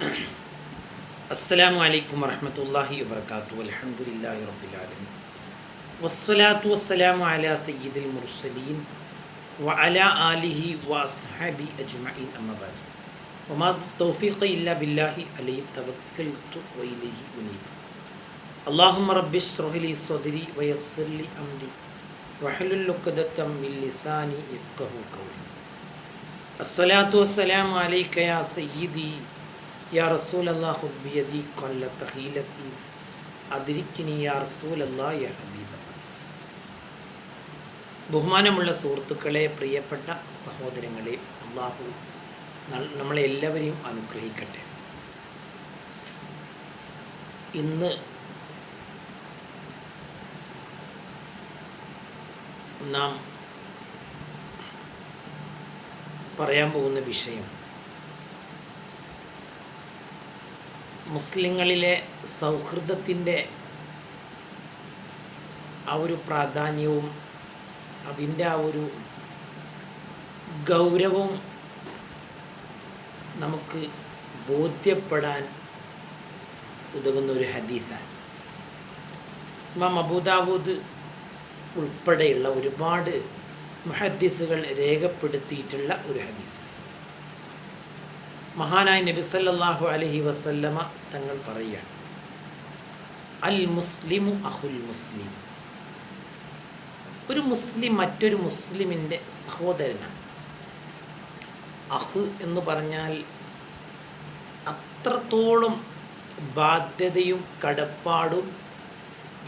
السلام عليكم ورحمة الله وبركاته والحمد لله رب العالمين. والصلاة والسلام على سيد المرسلين وعلى آله وأصحابه أجمعين أما بعد. وما التوفيق إلا بالله عليه توكلت وإليه أنيب. اللهم رب اشرح لي صدري ويسر لي أمري وحلل عقدة من لساني يفقهوا قولي. الصلاة والسلام عليك يا سيدي യാ റസൂൽ അല്ലാഹു ബിയദി കൊല്ല അതിരിക്കിനി യാ റസൂൽ അല്ലാ യാ ബഹുമാനമുള്ള സുഹൃത്തുക്കളെ പ്രിയപ്പെട്ട സഹോദരങ്ങളെ അള്ളാഹു നമ്മളെ എല്ലാവരെയും അനുഗ്രഹിക്കട്ടെ. ഇന്ന് നാം പറയാൻ പോകുന്ന വിഷയം മുസ്ലിങ്ങളിലെ സൗഹൃദത്തിന്റെ ആ ഒരു പ്രാധാന്യവും അതിന്റെ ആ ഒരു ഗൗരവവും നമുക്ക് ബോധ്യപ്പെടാൻ ഉതകുന്ന ഒരു ഹദീസാണ്. ഇമാം അബൂദാവൂദ് ഉൾപ്പെടെയുള്ള ഒരുപാട് മുഹദ്ദീസുകൾ രേഖപ്പെടുത്തിയിട്ടുള്ള ഒരു ഹദീസ്. മഹാനായ നബി സല്ലല്ലാഹു അലൈഹി വസല്ലമ തങ്ങൾ പറയുകയാണ് അൽ മുസ്ലിമു അഹുൽ മുസ്ലിം. ഒരു മുസ്ലിം മറ്റൊരു മുസ്ലിമിന്റെ സഹോദരനാണ്. അഹ് എന്ന് പറഞ്ഞാൽ അത്രത്തോളം ബാധ്യതയും കടപ്പാടും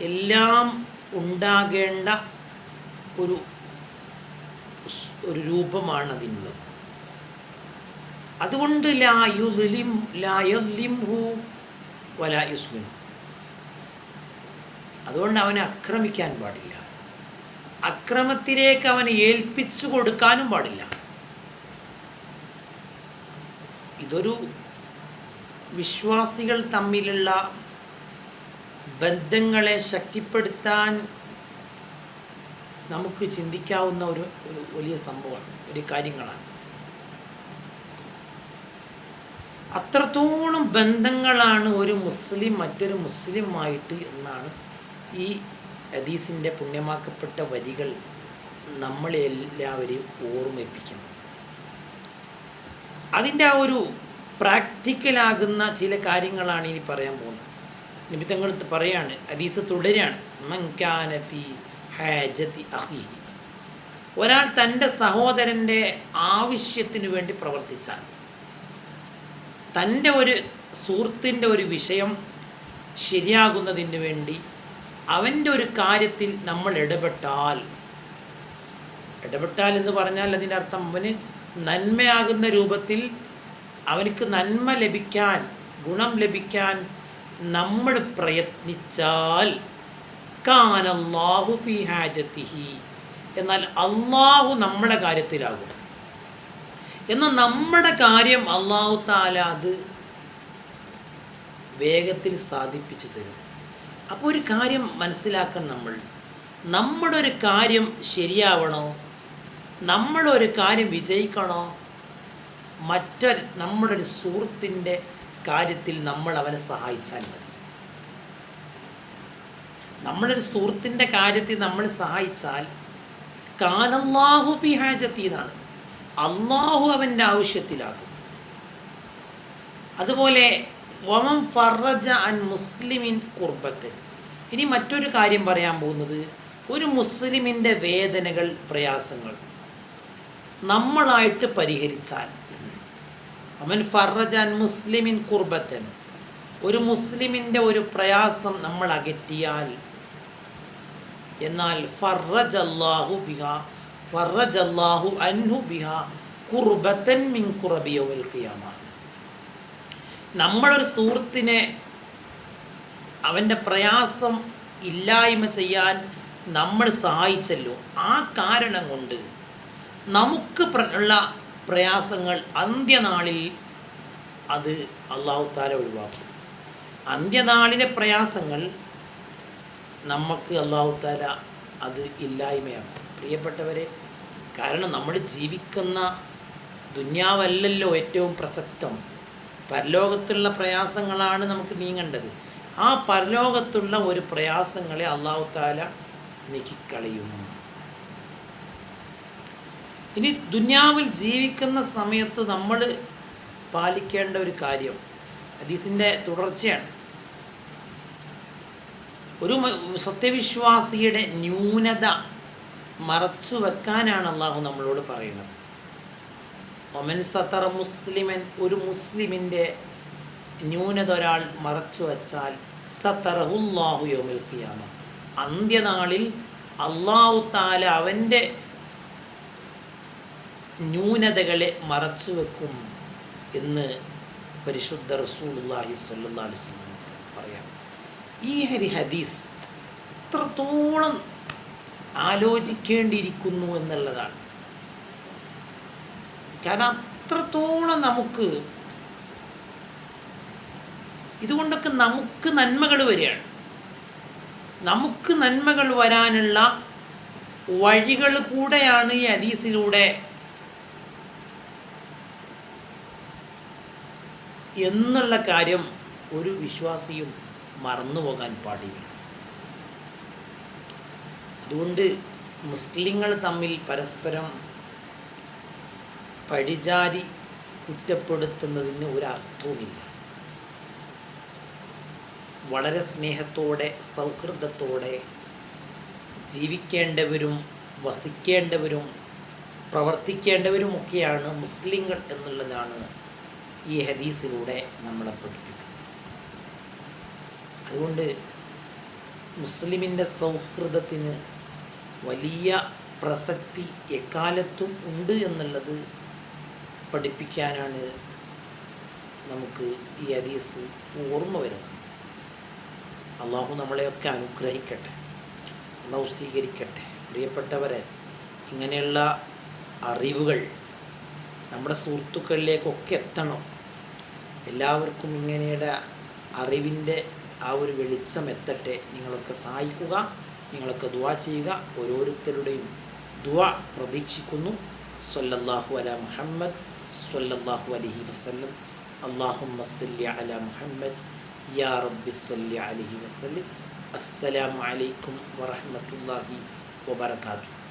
എല്ലാം ഉണ്ടാകേണ്ട ഒരു ഒരു രൂപമാണ് അതിനുള്ളത് അതുകൊണ്ട് അതുകൊണ്ട് അവനെ അക്രമിക്കാൻ പാടില്ല. അക്രമത്തിലേക്ക് അവനെ ഏൽപ്പിച്ചു കൊടുക്കാനും പാടില്ല. ഇതൊരു വിശ്വാസികൾ തമ്മിലുള്ള ബന്ധങ്ങളെ ശക്തിപ്പെടുത്താൻ നമുക്ക് ചിന്തിക്കാവുന്ന ഒരു വലിയ സംഭവമാണ് ഒരു കാര്യങ്ങളാണ്. അത്രത്തോളം ബന്ധങ്ങളാണ് ഒരു മുസ്ലിം മറ്റൊരു മുസ്ലിമായിട്ട് എന്നാണ് ഈ ഹദീസിന്റെ പുണ്യമാക്കപ്പെട്ട വരികൾ നമ്മളെ എല്ലാവരെയും ഓർമ്മിപ്പിക്കുന്നത്. അതിന്റെ ആ ഒരു പ്രാക്ടിക്കലാകുന്ന ചില കാര്യങ്ങളാണ് ഇനി പറയാൻ പോകുന്നത്. നിമിത്തങ്ങൾ പറയാണ് ഹദീസ് തുടരാണ് മൻകാന ഫി ഹാജത്തി അഹീഹി ഒരാൾ തന്റെ സഹോദരന്റെ ആവശ്യത്തിന് വേണ്ടി പ്രവർത്തിച്ചാൽ തന്റെ ഒരു സുഹൃത്തിന്റെ ഒരു വിഷയം ശരിയാകുന്നതിന് വേണ്ടി അവന്റെ ഒരു കാര്യത്തിൽ നമ്മൾ ഇടപെട്ടാൽ ഇടപെട്ടാൽ എന്ന് പറഞ്ഞാൽ അതിന്റെ അർത്ഥം അവന് നന്മയാകുന്ന രൂപത്തിൽ അവനക്ക് നന്മ ലഭിക്കാൻ ഗുണം ലഭിക്കാൻ നമ്മൾ പ്രയത്നിച്ചാൽ കാനല്ലാഹു ഫി ഹാജത്തിഹി എന്നാൽ അള്ളാഹു നമ്മുടെ കാര്യത്തിലാകും. എന്നാൽ നമ്മുടെ കാര്യം അള്ളാഹു താല അത് വേഗത്തിൽ സാധിപ്പിച്ചു തരും. അപ്പോൾ ഒരു കാര്യം മനസ്സിലാക്കാൻ നമ്മൾ. നമ്മുടെ ഒരു കാര്യം ശരിയാവണോ? നമ്മുടെ ഒരു കാര്യം വിജയിക്കണോ? മറ്റൊരു നമ്മുടെ ഒരു സുഹൃത്തിന്റെ കാര്യത്തിൽ നമ്മൾ അവനെ സഹായിച്ചാൽ മതി. നമ്മളൊരു സുഹൃത്തിന്റെ കാര്യത്തിൽ നമ്മൾ സഹായിച്ചാൽ കാനല്ലാഹു ഫി ഹാജത്തി എന്നാണ്. അള്ളാഹു അവന്റെ ആവശ്യത്തിലാകും. അതുപോലെ വമം ഫറജ അൻ മുസ്ലിമിൻ കുർബത്ത്. ഇനി മറ്റൊരു കാര്യം പറയാൻ പോകുന്നത് ഒരു മുസ്ലിമിന്റെ വേദനകൾ പ്രയാസങ്ങൾ നമ്മളായിട്ട് പരിഹരിച്ചാൽ. അവൻ ഫറജ അൻ മുസ്ലിമിൻ കുർബത്തൻ. ഒരു മുസ്ലിമിന്റെ ഒരു പ്രയാസം നമ്മൾ അകറ്റിയാൽ എന്നാൽ ഫറജ് അള്ളാഹു ബിഹ അൻഹു മിൻ നമ്മളൊരു സുഹൃത്തിനെ അവന്റെ പ്രയാസം ഇല്ലായ്മ ചെയ്യാൻ നമ്മൾ സഹായിച്ചല്ലോ. ആ കാരണം കൊണ്ട് നമുക്ക് ഉള്ള പ്രയാസങ്ങൾ അന്ത്യനാളിൽ അത് അള്ളാഹു താല ഒഴിവാക്കും. അന്ത്യനാളിലെ പ്രയാസങ്ങൾ നമുക്ക് അള്ളാഹു താല അത് ഇല്ലായ്മയാക്കും. പ്രിയപ്പെട്ടവരെ കാരണം നമ്മൾ ജീവിക്കുന്ന ദുന്യാവല്ലല്ലോ ഏറ്റവും പ്രസക്തം. പരലോകത്തുള്ള പ്രയാസങ്ങളാണ് നമുക്ക് നീങ്ങേണ്ടത്. ആ പരലോകത്തുള്ള ഒരു പ്രയാസങ്ങളെ അള്ളാഹു താല നീക്കിക്കളയും. ഇനി ദുന്യാവിൽ ജീവിക്കുന്ന സമയത്ത് നമ്മൾ പാലിക്കേണ്ട ഒരു കാര്യം ഹദീസിന്റെ തുടർച്ചയാണ്. ഒരു സത്യവിശ്വാസിയുടെ ന്യൂനത മറച്ചു വെക്കാനാണ് അള്ളാഹു നമ്മളോട് പറയുന്നത്. ഒമൻ സത്തറ മുസ്ലിമൻ ഒരു മുസ്ലിമിന്റെ ന്യൂനത ഒരാൾ മറച്ചു വച്ചാൽ സത്തറഹുല്ലാഹു യോമിൽ കിയാമ അന്ത്യനാളിൽ അള്ളാഹു താല അവന്റെ ന്യൂനതകളെ മറച്ചു വെക്കും എന്ന് പരിശുദ്ധ റസൂലുള്ളാഹി സ്വല്ലല്ലാഹി അലൈഹി വസല്ലം പറയാം. ഈ ഹരി ഹദീസ് എത്രത്തോളം ആലോചിക്കേണ്ടിയിരിക്കുന്നു എന്നുള്ളതാണ്. കാരണം അത്രത്തോളം നമുക്ക് ഇതുകൊണ്ടൊക്കെ നമുക്ക് നന്മകൾ വരികയാണ്. നമുക്ക് നന്മകൾ വരാനുള്ള വഴികൾ കൂടെയാണ് ഈ ഹദീസിലൂടെ എന്നുള്ള കാര്യം ഒരു വിശ്വാസിയും മറന്നു പോകാൻ പാടില്ല. അതുകൊണ്ട് മുസ്ലിങ്ങൾ തമ്മിൽ പരസ്പരം പഴിചാരി കുറ്റപ്പെടുത്തുന്നതിന് ഒരർത്ഥവുമില്ല. വളരെ സ്നേഹത്തോടെ സൗഹൃദത്തോടെ ജീവിക്കേണ്ടവരും വസിക്കേണ്ടവരും പ്രവർത്തിക്കേണ്ടവരുമൊക്കെയാണ് മുസ്ലിങ്ങൾ എന്നുള്ളതാണ് ഈ ഹദീസിലൂടെ നമ്മളെ പഠിപ്പിക്കുന്നത്. അതുകൊണ്ട് മുസ്ലിമിന്റെ സൗഹൃദത്തിന് വലിയ പ്രസക്തി എക്കാലത്തും ഉണ്ട് എന്നുള്ളത് പഠിപ്പിക്കാനാണ് നമുക്ക് ഈ ഹദീസ് ഓർമ്മ വരുന്നത്. അള്ളാഹു നമ്മളെയൊക്കെ അനുഗ്രഹിക്കട്ടെ അള്ളാഹു സ്വീകരിക്കട്ടെ. പ്രിയപ്പെട്ടവരെ ഇങ്ങനെയുള്ള അറിവുകൾ നമ്മുടെ സുഹൃത്തുക്കളിലേക്കൊക്കെ എത്തണം. എല്ലാവർക്കും ഇങ്ങനെയുടെ അറിവിന്റെ ആ ഒരു വെളിച്ചം എത്തട്ടെ. നിങ്ങളൊക്കെ സഹായിക്കുക. നിങ്ങളൊക്കെ ദുവാ ചെയ്യുക. ഓരോരുത്തരുടെയും ദ പ്രതീക്ഷിക്കുന്നു. സല്ലല്ലാഹു അല മുഹമ്മദ് സല്ലല്ലാഹു അലഹി വസല്ലം. അള്ളാഹുമ്മ സല്ലി അല മുഹമ്മദ് യാ റബ്ബി സല്ലി അലൈഹി വസല്ലം. അസ്സലാമു അലൈക്കും വറഹ്മത്തുള്ളാഹി വബറകാതുഹു.